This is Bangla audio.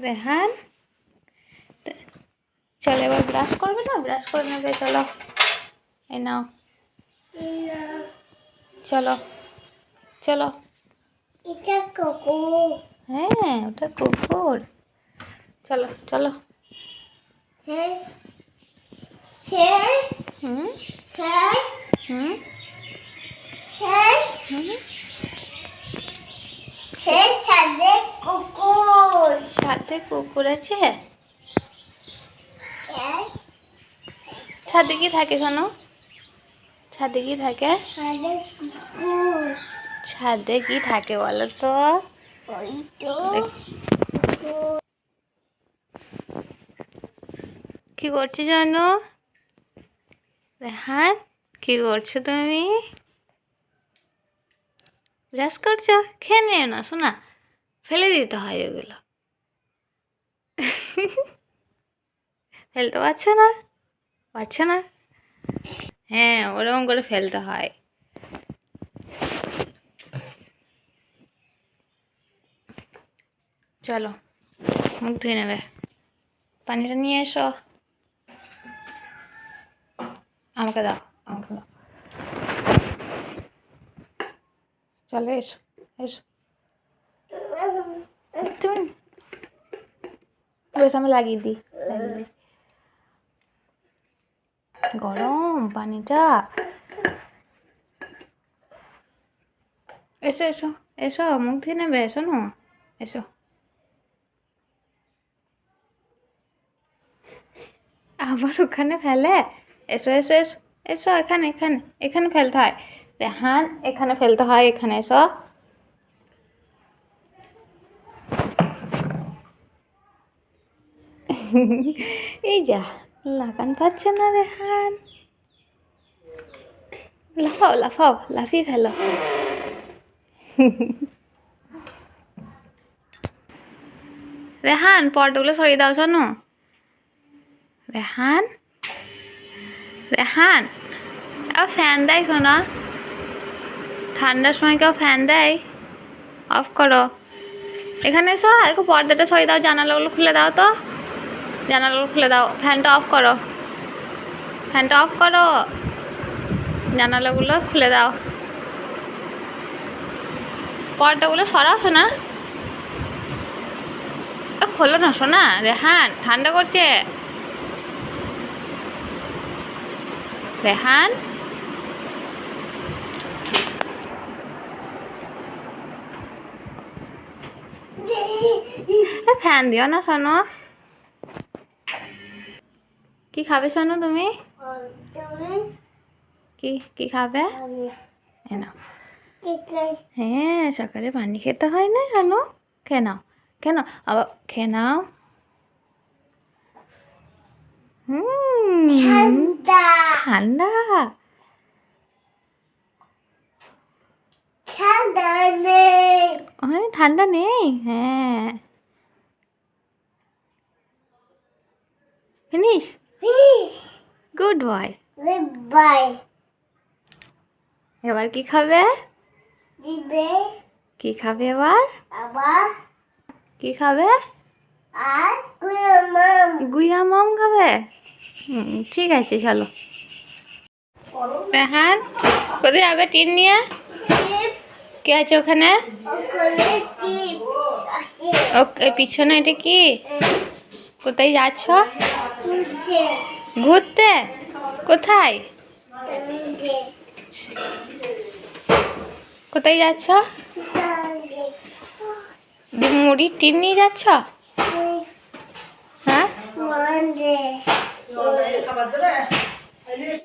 রেহান। চলো এবার ব্রাশ করবে না? ব্রাশ করে নেবে চলো। এই নাও। চলো চলো। এটা কোকো হ্যাঁ ওটা কুকুর। চলো চলো। হুম? হুম হুম। সাথে কুকুর আছে? ছাদে কি থাকে শোনো ছাদে কি থাকে? ছাদে কি থাকে বলো তো কি করছ জানো হ্যাঁ কি করছ তুমি? ব্রাশ করছ? খেয়ে নিও না শোনা ফেলে দিতে হয় ওগুলো। ফেলতে পারছে না পারছে না। হ্যাঁ ওরকম করে ফেলতে হয়। চলো, মুখ ধুয়ে নেবে। পানিটা নিয়ে এসো। আমাকে দাও আমাকে দাও। চলো, এসো এসো। তুমি বেশ, আমি লাগিয়ে দিই লাগিয়ে দিই। গরম পানিটা। এসো এসো এসো, মুখ ধুয়ে নেবে এসো না এসো। আবার ওখানে ফেলে? এসো এসো এসো এসো, এখানে এখানে এখানে ফেলতে হয়। রেহান এখানে ফেলতে হয়, এখানে এসো। এই যা, লাগান পাচ্ছে না রেহান লাফাও লাফাও, লাফিয়ে ফেলো। রেহান, পর্দাগুলো সরিয়ে দাও, শোনো। রেহান? রেহান আর ফ্যান দেয়, শোনা। ঠান্ডার সময় কেউ ফ্যান দেয়? অফ করো। এখানে এসো, একটু পর্দাটা সরিয়ে দাও, জানালাগুলো খুলে দাও তো। জানালাগুলো খুলে দাও। ফ্যানটা অফ করো। ফ্যানটা অফ করো। জানালাগুলো খুলে দাও। পর্দাগুলো সরাও এ, খোলো না শোনা রেহান ঠান্ডা করছে। রেহান? ফ্যান দিও না শোনো কি খাবে শোনো তুমি? কি কি খাবে? হ্যাঁ সকালে পানি খেতে হয় না কেন খেয়ে নাও কেন আবার খেয়ে নাও হুম। ঠান্ডা। ঠান্ডা। নেই ওখানে ঠান্ডা নেই? হ্যাঁ। ফিনিশ? গুড বয় বাই এবার কি খাবে? দিবে কি খাবে এবার? আবার? কি খাবে? আর গুইয়া মম। খাবে? ঠিক আছে চলো। রেহান কোথায় যাবে টিন নিয়ে? কে আছে ওখানে? ওখানে চিপ আছে ও পিছনে এটা কি? কোথায় যাচ্ছ? ঘুরতে? কোথায়? কোথায় যাচ্ছ? মুড়ি টিন নিয়ে যাচ্ছ? হ্যাঁ?